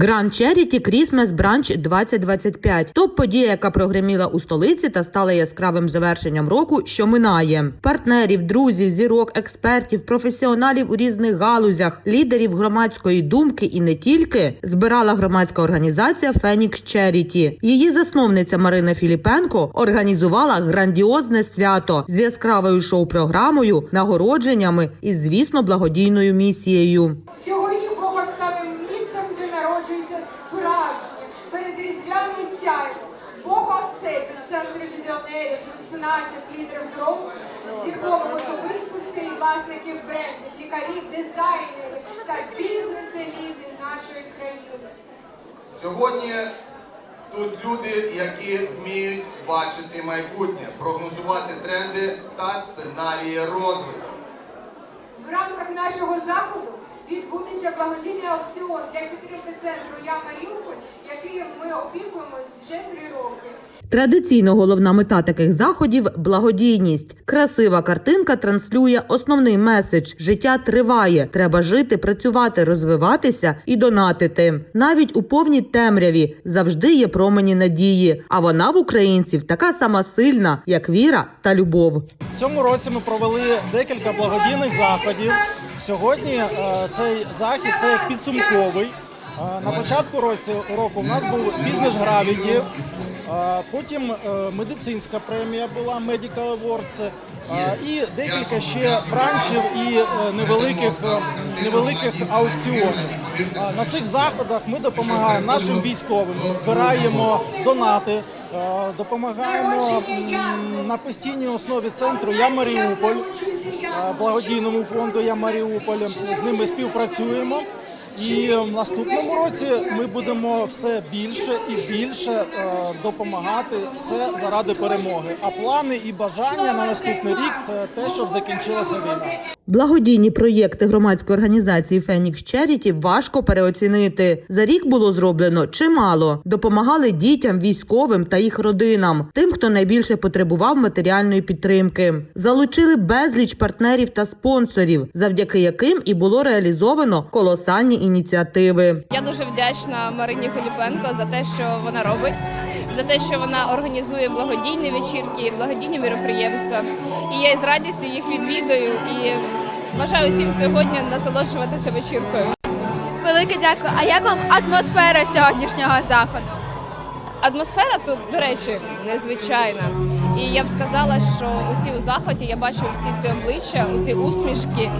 Grand Charity Christmas Brunch 2025 – топ-подія, яка прогреміла у столиці та стала яскравим завершенням року, що минає. Партнерів, друзів, зірок, експертів, професіоналів у різних галузях, лідерів громадської думки і не тільки збирала громадська організація Phoenix Charity. Її засновниця Марина Філіпенко організувала грандіозне свято з яскравою шоу-програмою, нагородженнями і, звісно, благодійною місією. Сьогодні Отцей, центр візіонерів, меценатів, лідерів дорог, зіркових особистостей, власників брендів, лікарів, дизайнерів та бізнес-еліти нашої країни. Сьогодні тут люди, які вміють бачити майбутнє, прогнозувати тренди та сценарії розвитку. В рамках нашого заходу відбудеться благодійний аукціон для підтримки центру Я Маріуполь, яким ми опікуємось вже три роки. Традиційно головна мета таких заходів благодійність. Красива картинка транслює основний меседж: життя триває. Треба жити, працювати, розвиватися і донатити. Навіть у повній темряві завжди є промені надії. А вона в українців така сама сильна, як віра та любов. В цьому році ми провели декілька благодійних заходів. Сьогодні е, цей захід це як підсумковий. Е, На початку року у нас був бізнес гравіті, потім е, медицинська премія була Medical Awards, е, і декілька ще бранчів і е, невеликих, невеликих аукціонів. На цих заходах ми допомагаємо нашим військовим, збираємо донати, допомагаємо на постійній основі центру Я Маріуполь благодійному фонду Я Маріуполь. З ними співпрацюємо. І в наступному році ми будемо все більше і більше е, допомагати все заради перемоги. А плани і бажання на наступний рік це те, щоб закінчилася війна. Благодійні проєкти громадської організації Phoenix Charity важко переоцінити. За рік було зроблено чимало. Допомагали дітям, військовим та їх родинам, тим, хто найбільше потребував матеріальної підтримки. Залучили безліч партнерів та спонсорів, завдяки яким і було реалізовано колосальні ініціативи. Я дуже вдячна Марині Філіпенко за те, що вона робить, за те, що вона організує благодійні вечірки, благодійні міроприємства. І я із радістю їх відвідую і бажаю всім сьогодні насолоджуватися вечіркою. Велике дякую. А як вам атмосфера сьогоднішнього заходу? Атмосфера тут, до речі, незвичайна. І я б сказала, що усі у заході я бачу всі ці обличчя, усі усмішки.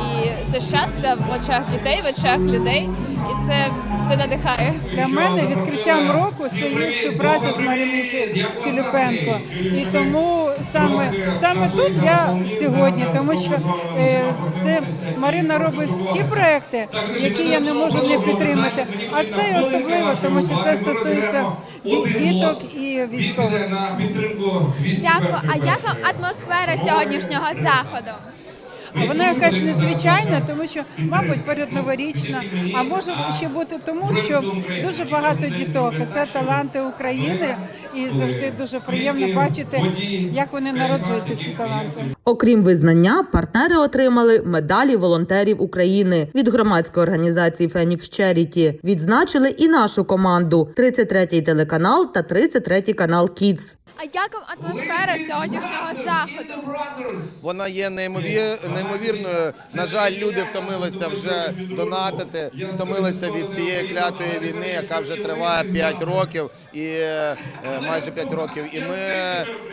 І це щастя в очах дітей, в очах людей. І це, це надихає. Для мене відкриттям року це є співпраця з Мариною Філіпенко. І тому саме, саме тут я сьогодні, тому що е, це Марина робить ті проекти, які я не можу не підтримати. А це і особливо, тому що це стосується діток і військових. Дякую. А як атмосфера сьогоднішнього заходу? Вона якась незвичайна, тому що, мабуть, передноворічна, а може ще бути тому, що дуже багато діток. Це таланти України, і завжди дуже приємно бачити, як вони народжуються, ці таланти. Окрім визнання, партнери отримали медалі волонтерів України від громадської організації Phoenix Charity. Відзначили і нашу команду: 33-й телеканал та 33-й канал Kids. А як атмосфера сьогоднішнього заходу? Вона є неймовір... неймовірною. На жаль, люди втомилися вже донатити, втомилися від цієї клятої війни, яка вже триває 5 років і е, майже 5 років. І ми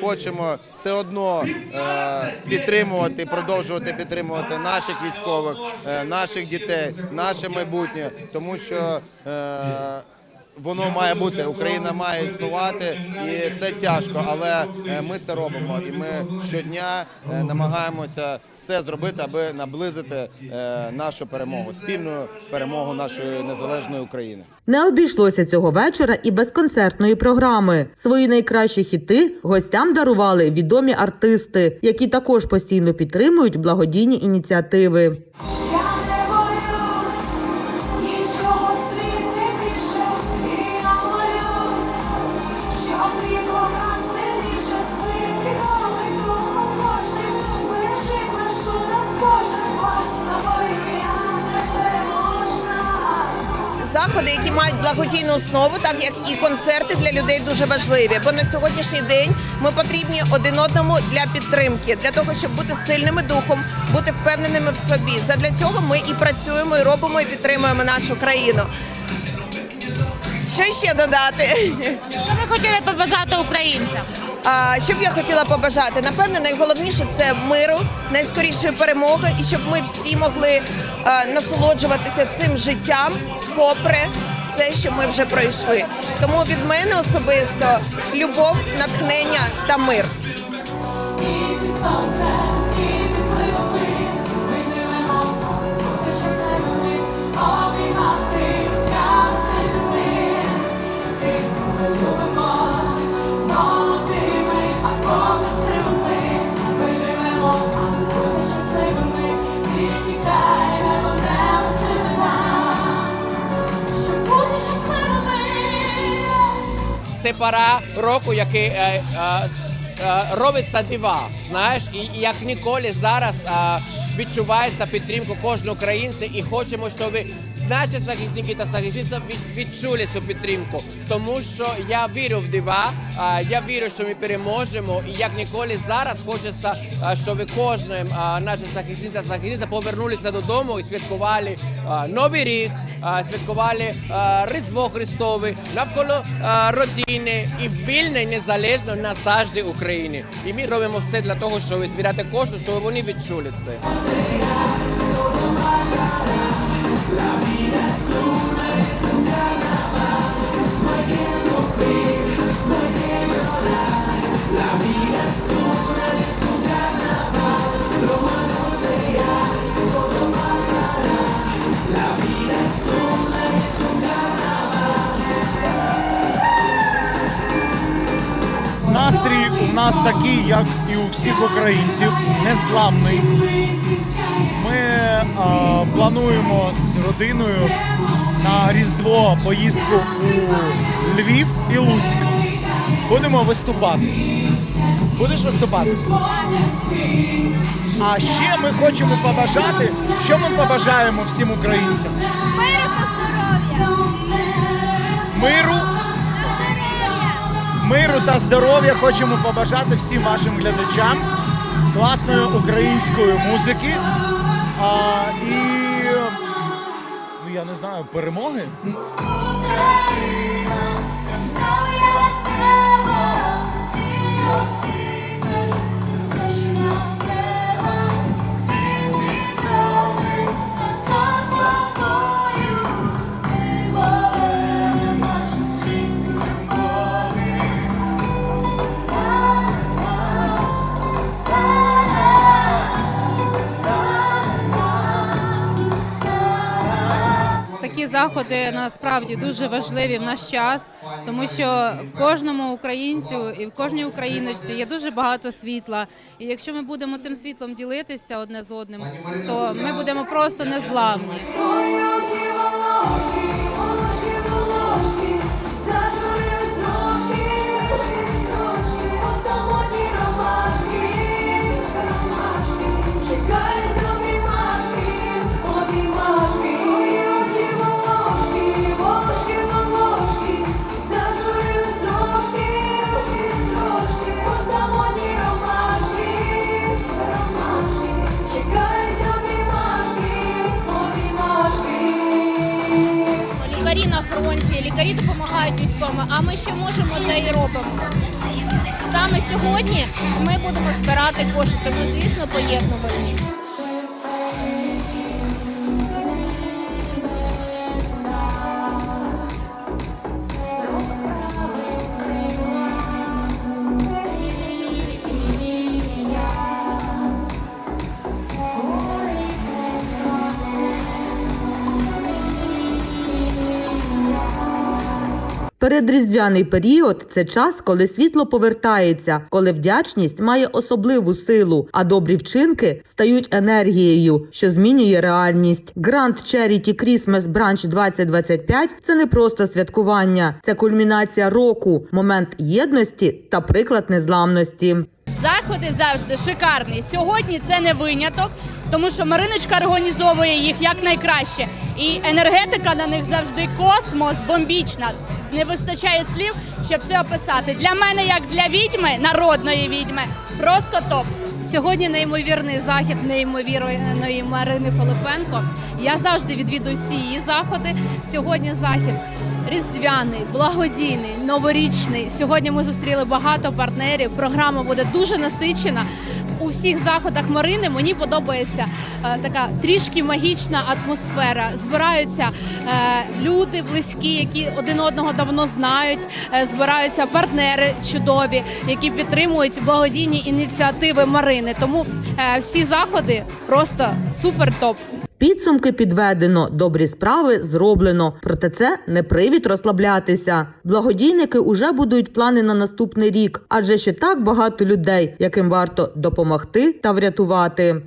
хочемо все одно е, підтримувати, продовжувати підтримувати наших військових, е, наших дітей, наше майбутнє, тому що. Воно має бути, Україна має існувати, і це тяжко, але е, ми це робимо. І ми щодня е, намагаємося все зробити, аби наблизити е, нашу перемогу, спільну перемогу нашої незалежної України. Не обійшлося цього вечора і без концертної програми. Свої найкращі хіти гостям дарували відомі артисти, які також постійно підтримують благодійні ініціативи. Заходи, які мають благодійну основу, так як і концерти для людей дуже важливі. Бо на сьогоднішній день ми потрібні один одному для підтримки, для того, щоб бути сильними духом, бути впевненими в собі. Задля цього ми і працюємо, і робимо, і підтримуємо нашу країну. Що ще додати? Що ви хотіли побажати українцям? А, що б я хотіла побажати? Напевно, найголовніше це миру, найскорішої перемоги, і щоб ми всі могли е, насолоджуватися цим життям, попри все, що ми вже пройшли. Тому від мене особисто любов, натхнення та мир. Це пора року, який е, е, е, робиться дива. Знаєш, і, як ніколи зараз відчувається підтримка кожного українця, і хочемо, щоб наші захисники та захисниці відчули цю підтримку. Тому що я вірю в дива, я вірю, що ми переможемо. І як ніколи зараз хочеться, щоб кожним наші захисниці та захисниці повернулися додому і святкували Новий рік, святкували Різдво Христове навколо родини і вільної, незалежно назавжди України. І ми робимо все для того, щоб збирати кошти, щоб вони відчули це. Настрій у нас такий, як і у всіх українців, незламний. Ми е, плануємо з родиною на Різдво поїздку у Львів і Луцьк. Будемо виступати. Будеш виступати? А ще ми хочемо побажати, що ми побажаємо всім українцям? Миру та здоров'я! Миру! Миру та здоров'я хочемо побажати всім вашим глядачам, класної української музики а, і ну я не знаю, перемоги. Такі заходи насправді дуже важливі в наш час, тому що в кожному українцю і в кожній україночці є дуже багато світла. І якщо ми будемо цим світлом ділитися одне з одним, то ми будемо просто незламні. А ми що можемо, те й робимо. Саме сьогодні ми будемо збирати кошти, тому звісно поєднувані. Передріздвяний період це час, коли світло повертається, коли вдячність має особливу силу, а добрі вчинки стають енергією, що змінює реальність. Grand Charity Christmas Branch 2025 – це не просто святкування, це кульмінація року, момент єдності та приклад незламності. Заходи завжди шикарні. Сьогодні це не виняток, тому що Мариночка організовує їх як найкраще. І енергетика на них завжди космос, бомбічна. Не вистачає слів, щоб це описати. Для мене, як для відьми, народної відьми, просто топ. Сьогодні неймовірний захід неймовірної Марини Филипенко. Я завжди відвідую всі її заходи. Сьогодні захід різдвяний, благодійний, новорічний. Сьогодні ми зустріли багато партнерів. Програма буде дуже насичена. У всіх заходах Марини мені подобається е, така трішки магічна атмосфера. Збираються е, люди близькі, які один одного давно знають. Е, збираються партнери чудові, які підтримують благодійні ініціативи Марини. Тому е, всі заходи просто супер топ. Підсумки підведено, добрі справи зроблено. Проте це не привід розслаблятися. Благодійники уже будують плани на наступний рік, адже ще так багато людей, яким варто допомогти та врятувати.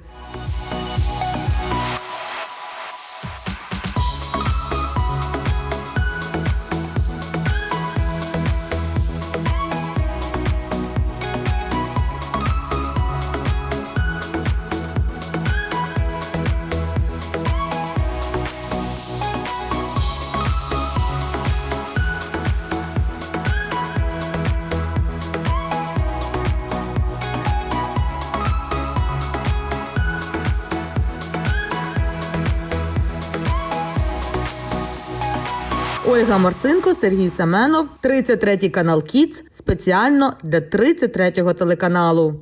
Ольга Марцинко, Сергій Семенов, 33 канал Кіц спеціально для 33 телеканалу.